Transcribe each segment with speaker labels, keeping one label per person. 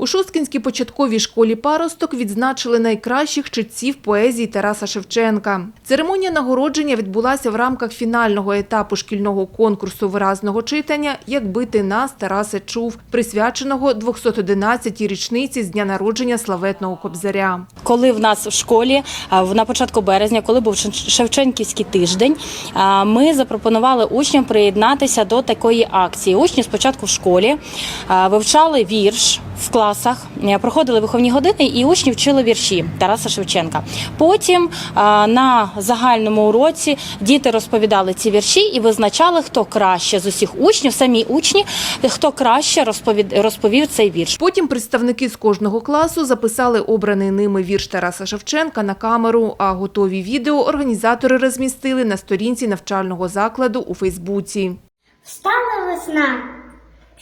Speaker 1: У Шосткінській початковій школі паросток відзначили найкращих читців поезії Тараса Шевченка. Церемонія нагородження відбулася в рамках фінального етапу шкільного конкурсу виразного читання Якби ти нас, Тарасе чув, присвяченого 211-й річниці з дня народження славетного кобзаря.
Speaker 2: Коли в нас в школі в- на початку березня, коли був Шев- Шевченківський тиждень, ми запропонували учням приєднатися до такої акції. Учні спочатку в школі вивчали вірш в класах, е, проходили виховні години, і учні вчили вірші Тараса Шевченка. Потім на загальному уроці діти розповідали ці вірші і визначали, хто краще з усіх учнів, самі учні, хто краще розповід, розповів цей вірш.
Speaker 1: Потім представники з кожного класу записали обраний ними вірш Тараса Шевченка на камеру, а готові відео організатори розмістили на сторінці навчального закладу у Фейсбуці.
Speaker 3: Встала весна,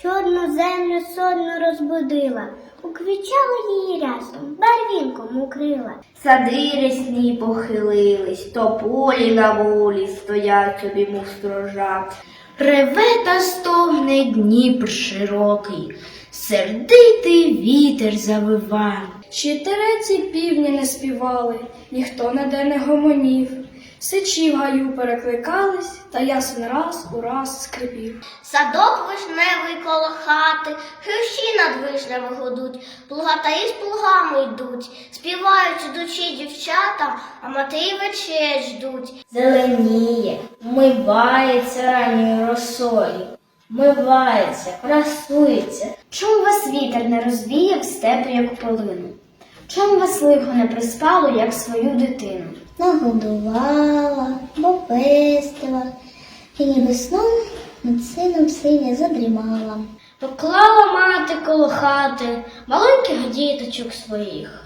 Speaker 3: чорну землю сонно розбудила, уквічала її рясом, барвінком укрила.
Speaker 4: Сади рясні похилились, тополі на волі стоять собі, мов строжа. Реве та стогне Дніпр широкий, сердитий вітер завива.
Speaker 5: Ще тереці півні не співали, ніхто ніде не гомонів. Сичі в гаю перекликались, та ясен раз у раз скрипів.
Speaker 3: Садок вишневий коло хати, хрущі над вишнями гудуть, плугатаї з плугами йдуть, співають ідучі дівчата, а матері вечер ждуть.
Speaker 4: Зеленіє, вмивається ранньою росою, вмивається, красується.
Speaker 3: Чом вас вітер не розвіяв степу, як полину? Чом вас лихо не приспало, як свою дитину?
Speaker 6: Нагодувала, попестила, і ніби сном над сином синя задрімала.
Speaker 3: Поклала мати коло хати маленьких діточок своїх.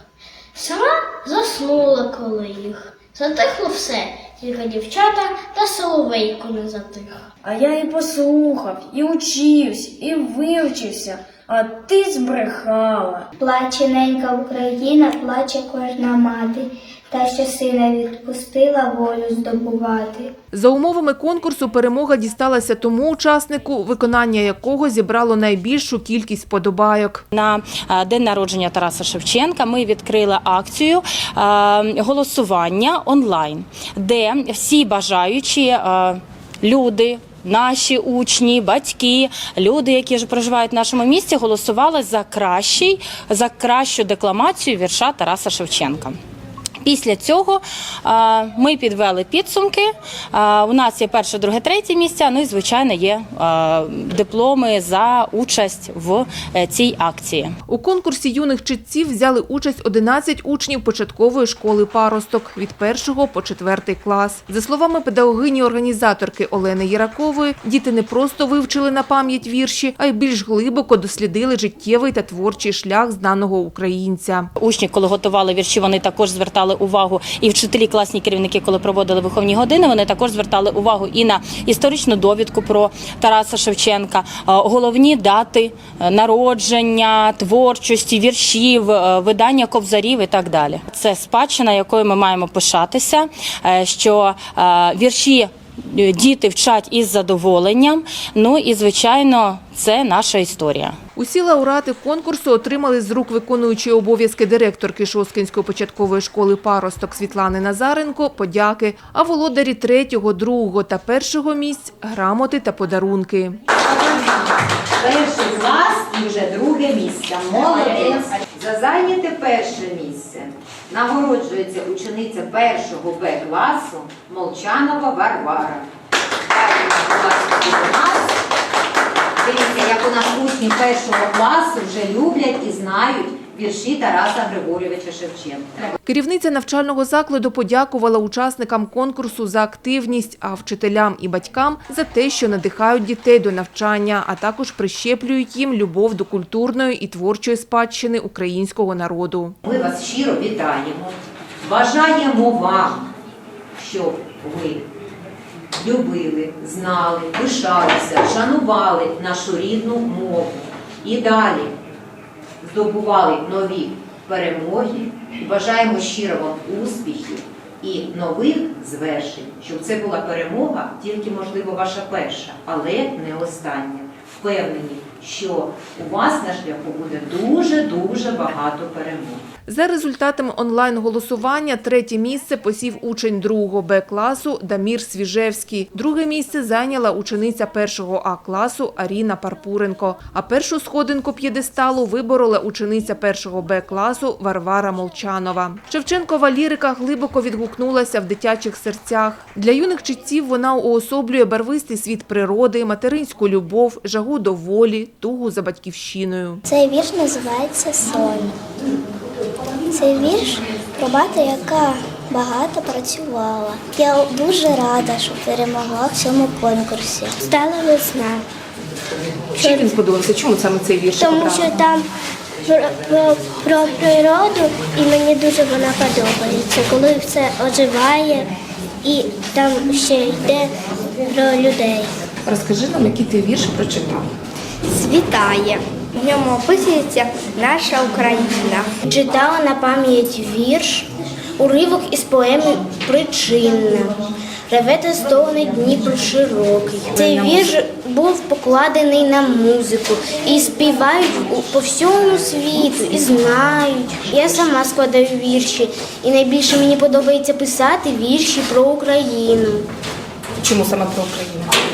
Speaker 3: Сама заснула коло їх. Затихло все, тільки дівчата та соловейко не затих.
Speaker 5: А я і послухав, і учився, і вивчився, а ти збрехала.
Speaker 3: Плаче ненька Україна, плаче кожна мати, та що сина відпустила волю здобувати.
Speaker 1: За умовами конкурсу перемога дісталася тому учаснику, виконання якого зібрало найбільшу кількість подобайок.
Speaker 2: На е, день народження Тараса Шевченка ми відкрили акцію е, голосування онлайн, де всі бажаючі е, люди. Наші учні, батьки, люди, які проживають в нашому місті, голосували за кращий, за кращу декламацію вірша Тараса Шевченка. Після цього ми підвели підсумки. У нас є перше, друге, третє місця. Ну і звичайно є дипломи за участь в е, цій акції.
Speaker 1: У конкурсі юних читців взяли участь 11 учнів початкової школи паросток від 1 по 4 клас. За словами педагогині-організаторки Олени Яракової, діти не просто вивчили на пам'ять вірші, а й більш глибоко дослідили життєвий та творчий шлях знаного українця.
Speaker 2: Учні, коли готували вірші, вони також звертали увагу, і вчителі, класні керівники, коли проводили виховні години, вони також звертали увагу і на історичну довідку про Тараса Шевченка, е, головні дати е, народження, творчості, віршів, е, видання ковзарів і так далі. Це спадщина, якою ми маємо пишатися, що вірші. Е, Діти вчать із задоволенням. Ну і звичайно, це наша історія.
Speaker 1: Усі лауреати конкурсу отримали з рук виконуючої обов'язки директорки Шосткинської початкової школи паросток Світлани Назаренко подяки, а володарі третього, другого та першого місць грамоти та подарунки.
Speaker 7: Перший клас і вже друге місце. Молодець. За зайняте перше місце нагороджується учениця першого Б класу Молчанова Варвара. Дивіться, як у нас учні першого класу вже люблять і знають вірші Тараса Григорьовича Шевченка.
Speaker 1: Керівниця навчального закладу подякувала учасникам конкурсу за активність, а вчителям і батькам за те, що надихають дітей до навчання, а також прищеплюють їм любов до культурної і творчої спадщини українського народу.
Speaker 7: Ми вас щиро вітаємо. Бажаємо вам, щоб ви любили, знали, пишалися, шанували нашу рідну мову і далі здобували нові перемоги. Бажаємо щиро вам успіхів і нових звершень, щоб це була перемога, тільки, можливо, ваша перша, але не остання. Впевнені, що у вас на шляху буде дуже дуже багато перемог.
Speaker 1: За результатами онлайн-голосування третє місце посів учень 2 Б класу Дамір Свіжевський. Друге місце зайняла учениця 1 А класу Аріна Парпуренко. А першу сходинку п'єдесталу виборола учениця 1 Б класу Варвара Молчанова. Шевченкова лірика глибоко відгукнулася в дитячих серцях. Для юних читців вона уособлює барвистий світ природи, материнську любов, жагу до волі, тугу за батьківщиною.
Speaker 6: Цей вірш називається Сон. Цей вірш про бату, яка багато працювала. Я дуже рада, що перемогла в цьому конкурсі. Стала весна,
Speaker 1: Чим він сподобався? Чому саме цей вірш?
Speaker 6: тому що там про, про, про природу і мені дуже вона подобається, коли все оживає і там ще йде про людей.
Speaker 1: Розкажи нам, який ти вірш прочитав.
Speaker 4: Світає. В ньому описується наша Україна. Читала на пам'ять вірш, уривок із поеми Причинна. Реве та стогне Дніпро широкий. Цей вірш був покладений на музику і співають по всьому світу, і знають. Я сама складаю вірші, і найбільше мені подобається писати вірші про Україну.
Speaker 1: Чому саме про Україну?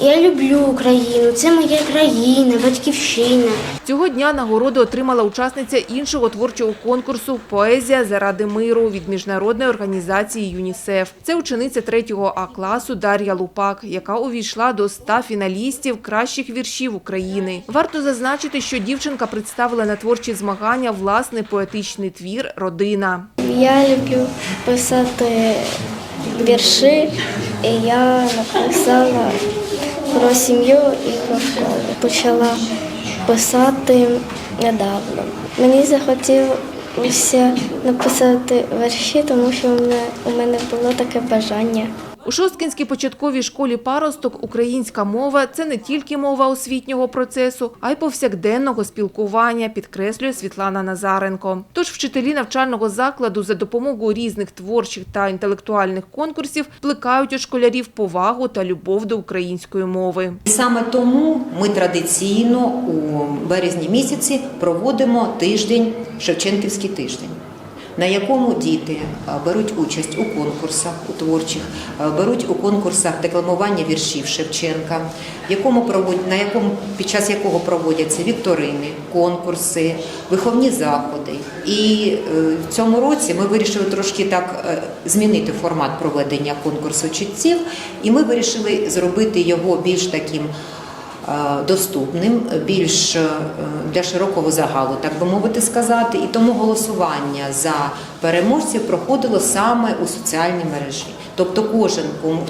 Speaker 4: Я люблю Україну, це моя країна, батьківщина.
Speaker 1: Цього дня нагороду отримала учасниця іншого творчого конкурсу Поезія заради миру від міжнародної організації ЮНІСЕФ. Це учениця 3 А класу Дар'я Лупак, яка увійшла до 100 фіналістів кращих віршів України. Варто зазначити, що дівчинка представила на творчі змагання власний поетичний твір Родина.
Speaker 4: Я люблю писати вірші, і я написала про сім'ю і. Почала писати недавно. Мені захотілося написати верші, тому що у мене було таке бажання.
Speaker 1: У Шосткінській початковій школі паросток українська мова це не тільки мова освітнього процесу, а й повсякденного спілкування, підкреслює Світлана Назаренко. Тож вчителі навчального закладу за допомогою різних творчих та інтелектуальних конкурсів плекають у школярів повагу та любов до української мови.
Speaker 7: Саме тому ми традиційно у березні місяці проводимо тиждень Шевченківський тиждень. На якому діти е, беруть участь у конкурсах у творчих, е, беруть у конкурсах декламування віршів Шевченка, якому на якому під час якого проводяться вікторини, конкурси, виховні заходи. І е, в цьому році ми вирішили трошки так змінити формат проведення конкурсу читців, і ми вирішили зробити його більш таким доступним, більш е, для широкого загалу, так би мовити сказати. І тому голосування за переможців проходило саме у соціальній мережі. Тобто кожен, кому,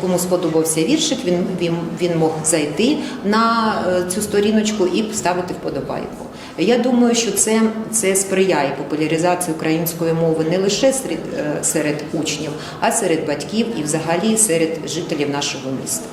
Speaker 7: кому, сподобався віршик, він, він, він мог зайти на е, цю сторіночку і ставити вподобайку. Я думаю, що це, це сприяє популяризації української мови не лише серед, е, серед учнів, а серед батьків і взагалі серед жителів нашого міста.